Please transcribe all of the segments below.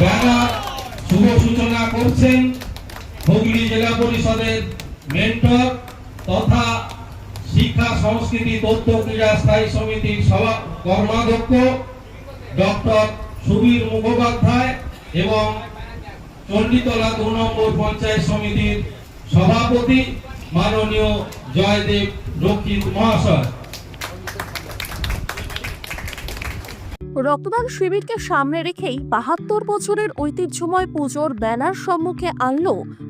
Banner শুভ সূচনা করছেন হুগলি জেলা পরিষদের মেন্টর তথা শিক্ষা, সংস্কৃতি, তথ্য, ক্রীড়া, স্থায়ী সমিতির সভা কর্মাধ্যক্ষ ডক্টর সুবীর মুখোপাধ্যায় এবং চণ্ডীতলা দু নম্বর পঞ্চায়েত সমিতির সভাপতি মাননীয় জয়দেব রক্ষিত মহাশয়। রক্তদান শিবিরকে সামনে রেখেই বাহাত্তর বছরের ঐতিহ্যময় পুজোর ব্যানার সম্মুখে আনল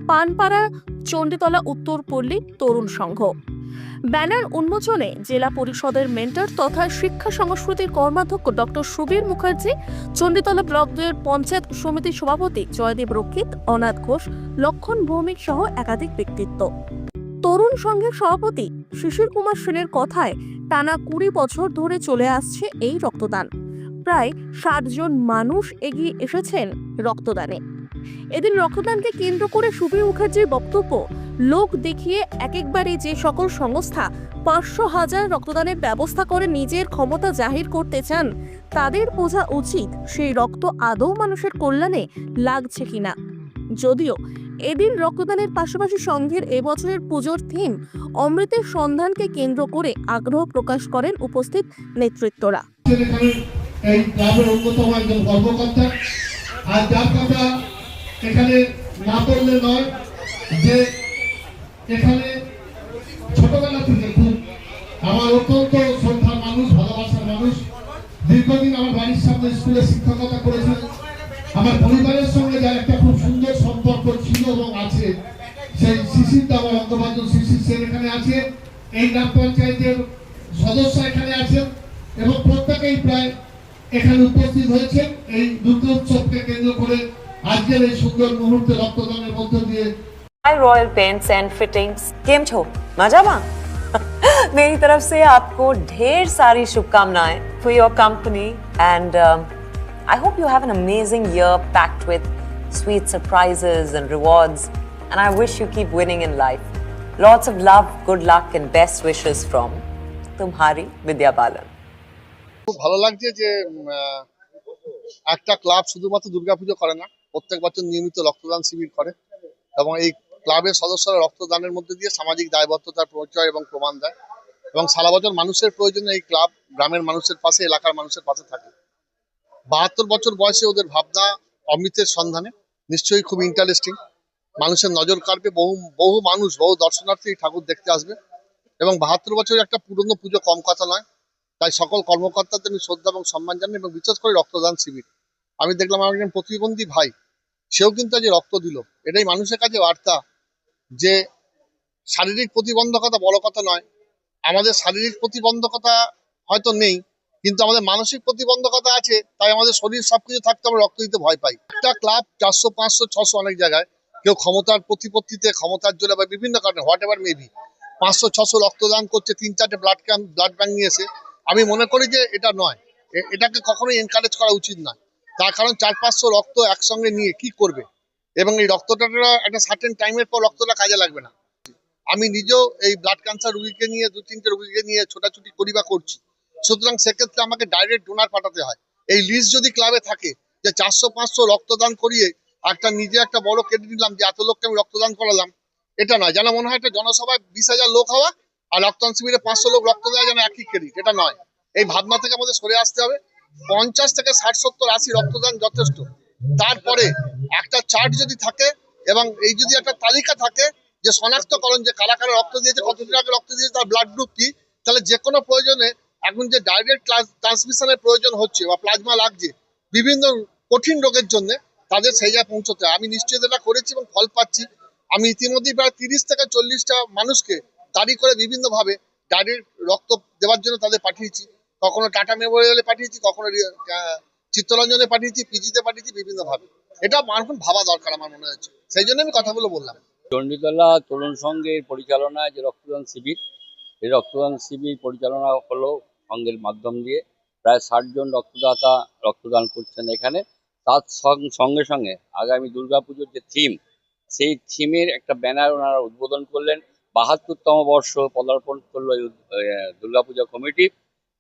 পানপাড়া চণ্ডীতলা উত্তর পল্লী তরুণ সংঘ। ব্যানার উন্মোচনে জেলা পরিষদের মেন্টর তথা শিক্ষা সংস্কৃতির কর্মাধ্যক্ষ ডক্টর সুবীর মুখার্জি, চণ্ডীতলা ব্লক দুয়ের পঞ্চায়েত সমিতির সভাপতি জয়দেব রক্ষিত, অনাথ ঘোষ, লক্ষণ ভৌমিক সহ একাধিক ব্যক্তিত্ব। তরুণ সংঘের সভাপতি শিশির কুমার সেনের কথায় টানা কুড়ি বছর ধরে চলে আসছে এই রক্তদান। প্রায় ষাট জন মানুষ এগিয়ে এসেছেন রক্তদানে। এদিন রক্তদানকে কেন্দ্র করে সুবীর মুখার্জির বক্তব্য, লোক দেখিয়ে এক একবারে যে সকল সংস্থা পাঁচশো হাজার রক্তদানের ব্যবস্থা করে নিজের ক্ষমতা জাহির করতে চান, তাদের বোঝা উচিত সেই রক্ত আদৌ মানুষের কল্যাণে লাগছে কিনা। যদিও এদিন রক্তদানের পাশাপাশি সংঘের এবছরের পুজোর থিম অমৃতের সন্ধানকে কেন্দ্র করে আগ্রহ প্রকাশ করেন উপস্থিত নেতৃত্বরা। এই ক্লাবের অন্যতম একজন কর্মকর্তা। আর যার কথা এখানে না বললে নয় যে এখানে ছোটবেলা থেকে খুব আমার অত্যন্ত শ্রদ্ধার মানুষ, ভালোবাসার মানুষ। দীর্ঘদিন আমার বাড়ির সামনে স্কুলে শিক্ষকতা করেছেন। আমার পরিবারের সঙ্গে যার একটা খুব সুন্দর সম্পর্ক ছিল এবং আছে, সেই শিশির দাবার অন্তর্বাদন শিশির সেন এখানে আছে। এই গ্রাম পঞ্চায়েতের সদস্য এখানে আছেন এবং প্রত্যেকেই প্রায় এখানে উপস্থিত হয়েছেন এই দুর্গা উৎসবকে কেন্দ্র করে আজকের এই সুন্দর মুহূর্তে রক্তদানের মধ্য দিয়ে hi Royal Paints and Fittings केम छो मजामा मेरी तरफ से आपको ढेर सारी शुभकामनाएं for your company and I hope you have an amazing year packed with sweet surprises and rewards and I wish you keep winning in life. Lots of love, good luck and best wishes from Tumhari Vidya Balan. খুব ভালো লাগছে যে একটা club শুধুমাত্র দুর্গাপুজো করে না, প্রত্যেক বছর নিয়মিত রক্তদান শিবির করে এবং এই ক্লাবের সদস্যরা রক্তদানের মধ্যে দিয়ে সামাজিক দায়বদ্ধতার পরিচয় এবং প্রমাণ দেয় এবং সারা বছর মানুষের প্রয়োজনে এই ক্লাব গ্রামের মানুষের পাশে, এলাকার মানুষের পাশে থাকে। বাহাত্তর বছর বয়সে ওদের ভাবনা অমৃতের সন্ধানে, নিশ্চয়ই খুব ইন্টারেস্টিং মানুষের নজর কাড়বে, বহু বহু মানুষ, বহু দর্শনার্থী ঠাকুর দেখতে আসবে এবং বাহাত্তর বছরের একটা পুরনো পুজো কম কথা নয় তাই সকল কর্মকর্তাদের আমি শ্রদ্ধা এবং সম্মান জানাই এবং বিশেষ করে রক্তদান শিবির। আমি দেখলাম আমার একজন প্রতিবন্ধী ভাই, সেও কিন্তু আজ রক্ত দিল। এটাই মানুষের কাছে বার্তা যে শারীরিক প্রতিবন্ধকতা বড় কথা নয়। আমাদের শারীরিক প্রতিবন্ধকতা হয়তো নেই, কিন্তু আমাদের মানসিক প্রতিবন্ধকতা আছে, তাই আমাদের শরীর সবকিছু থাকতে আমরা রক্ত দিতে ভয় পাই। একটা ক্লাব চারশো, পাঁচশো, ছশো অনেক জায়গায় কেউ ক্ষমতার প্রতিপত্তিতে, ক্ষমতার জোরে বা বিভিন্ন কারণে, হোয়াট এভার মেবি পাঁচশো, ছশো রক্তদান করছে, তিন চারটে ব্লাড ক্যাম্প ব্লাড ব্যাঙ্ক নিয়ে এসে। আমি মনে করি যে এটা নয়। এটাকে কখনোই এনকারেজ করা উচিত নয়। তার কারণ চার পাঁচশো রক্ত একসঙ্গে নিয়ে কি করবে? এবং এই রক্তটা একটা সার্টেন টাইমের পর রক্তটা কাজে লাগবে না। আমি নিজেও এই ব্লাড ক্যান্সার রুগীকে নিয়ে দু তিনটে রুগীকে নিয়ে ছোটাছুটি করি বা করছি। সুতরাং সেক্ষেত্রে আমাকে ডাইরেক্ট ডোনার পাঠাতে হয়। এই লিস্ট যদি ক্লাবে থাকে যে চারশো পাঁচশো রক্তদান করিয়ে একটা নিজে একটা বড় কেটে নিলাম, যে এত লোককে আমি রক্তদান করালাম, এটা নয়। যেন মনে হয় একটা জনসভায় বিশ হাজার লোক হওয়া আর রক্তদান শিবিরে পাঁচশো লোক রক্ত দেওয়া যেন একই ক্রেডিট, এটা নয়। এই ভাবনা থেকে আমাদের সরে আসতে হবে। পঞ্চাশ থেকে ষাট, সত্তর, আশি রক্তদান যথেষ্ট। তারপরে একটা চার্ট যদি থাকে এবং এই যদি একটা তালিকা থাকে যে শনাক্তকরণ, যে কারা কারা রক্ত দিয়েছে, কতদিন আগে রক্ত দিয়েছে, তার ব্লাড গ্রুপ কি, তাহলে যে কোনো প্রয়োজনে এখন যে ডাইরেক্ট ট্রান্সমিশনের প্রয়োজন হচ্ছে বা প্লাজমা লাগছে, বিভিন্ন কঠিন রোগের জন্য তাদের সেই জায়গায় পৌঁছতে আমি নিশ্চয়ই এটা করেছি এবং ফল পাচ্ছি। আমি ইতিমধ্যেই প্রায় তিরিশ থেকে চল্লিশটা মানুষকে গাড়ি করে বিভিন্নভাবে ডাইরেক্ট রক্ত দেওয়ার জন্য তাদের পাঠিয়েছি, কখনো টাটা মেমোরিয়ালে পাঠিয়েছি, কখনো চিত্তরঞ্জনে পাঠিয়েছি, পিজিতে পাঠিয়েছি, বিভিন্নভাবে। এটা এখন ভাবা দরকার আমার মনে হচ্ছে। সেই জন্য আমি কথাগুলো বললাম। চণ্ডীতলা তরুণ সংঘের পরিচালনায় যে রক্তদান শিবির, এই রক্তদান শিবির পরিচালনা হলো সংঘের মাধ্যম দিয়ে। প্রায় ষাট জন রক্তদাতা রক্তদান করছেন এখানে। তার সঙ্গে সঙ্গে আগামী দুর্গাপুজোর যে থিম, সেই থিমের একটা ব্যানার ওনারা উদ্বোধন করলেন। বাহাত্তরতম বর্ষ পদার্পণ করল এই দুর্গাপূজা কমিটি।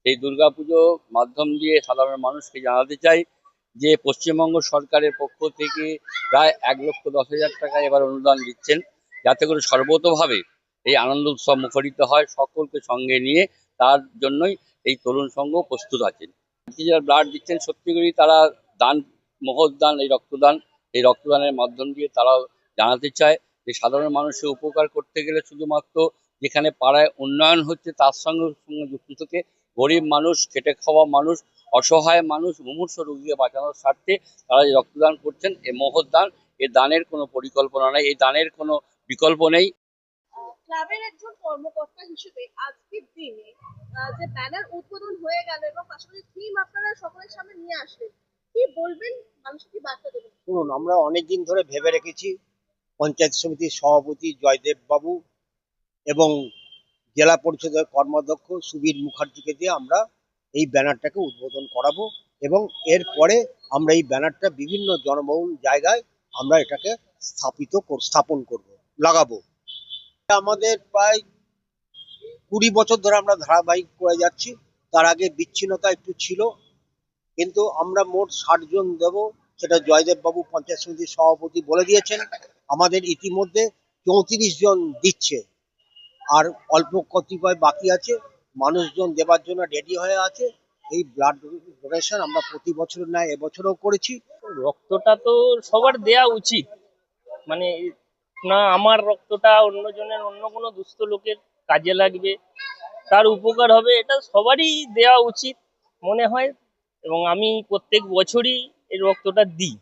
এই দুর্গাপুজো মাধ্যম দিয়ে সাধারণ মানুষকে জানাতে চাই যে পশ্চিমবঙ্গ সরকারের পক্ষ থেকে প্রায় এক লক্ষ দশ হাজার টাকা এবার অনুদান দিচ্ছেন। যাতে করে সর্বতোভাবে এই আনন্দ উৎসব মুখরিত হয় সকলকে সঙ্গে নিয়ে। তার জন্যই এই তরুণ সংঘ প্রস্তুত আছেন। যারা ব্লাড দিচ্ছেন, সত্যি করেই তারা দান, মহৎ দান, এই রক্তদান, এই রক্তদানের মাধ্যম দিয়ে তারাও জানাতে চায়। যে সাধারণ মানুষের উপকার করতে গেলে শুধুমাত্র যেখানে পাড়ায় উন্নয়ন হচ্ছে তার সঙ্গে সঙ্গে যুক্ত থেকে গরিব মানুষ খেটে খাওয়া মানুষ অসহায় মানুষ মুমূর্ষ রোগীকে বাঁচানোর স্বার্থে তারা যে রক্তদান করছেন এই মহৎ দান। এ দানের কোনো পরিকল্পনা নেই এই দানের কোনো বিকল্প নেই। ক্লাবের একজন কর্মকর্তা হিসেবে আজকের দিনে যে ব্যানার উদ্বোধন হয়ে গেল এবং পাশাপাশি থিম আপনারা সকলের সামনে নিয়ে আসলেন কি বলবেন? মানুষকে বার্তা দেবেন? শুনুন আমরা অনেকদিন ধরে ভেবে রেখেছি পঞ্চায়েত সমিতির সভাপতি জয়দেব বাবু এবং জেলা পরিষদের কর্মাধ্যক্ষ সুবীর মুখার্জিকে দিয়ে আমরা এই ব্যানারটাকে উদ্বোধন করাবো এবং এরপরে আমরা এই ব্যানারটা বিভিন্ন জনবহুল জায়গায় আমরা এটাকে স্থাপিত স্থাপন করব, লাগাবো। আমাদের প্রায় কুড়ি বছর ধরে আমরা ধারাবাহিক করে যাচ্ছি। তার আগে বিচ্ছিন্নতা একটু ছিল, কিন্তু আমরা মোট ষাট জন দেব, সেটা জয়দেব বাবু পঞ্চায়েত সমিতির সভাপতি বলে দিয়েছেন। আমাদের ইতিমধ্যে চৌত্রিশ জন দিচ্ছে। আর অল্প কতিপয় বাকি আছে। মানুষজন দেবার জন্য রেডি হয়ে আছে। এই ব্লাড ডোনেশন আমরা প্রতি বছর ন্যায় এবছরও করেছি। রক্তটা তো সবার দেয়া উচিত। মানে না, আমার রক্তটা অন্যজনের, অন্য কোনো দুস্থ লোকের কাজে লাগবে। তার উপকার হবে, এটা সবারই দেওয়া উচিত মনে হয়। এবং আমি প্রত্যেক বছরই এই রক্তটা দিই।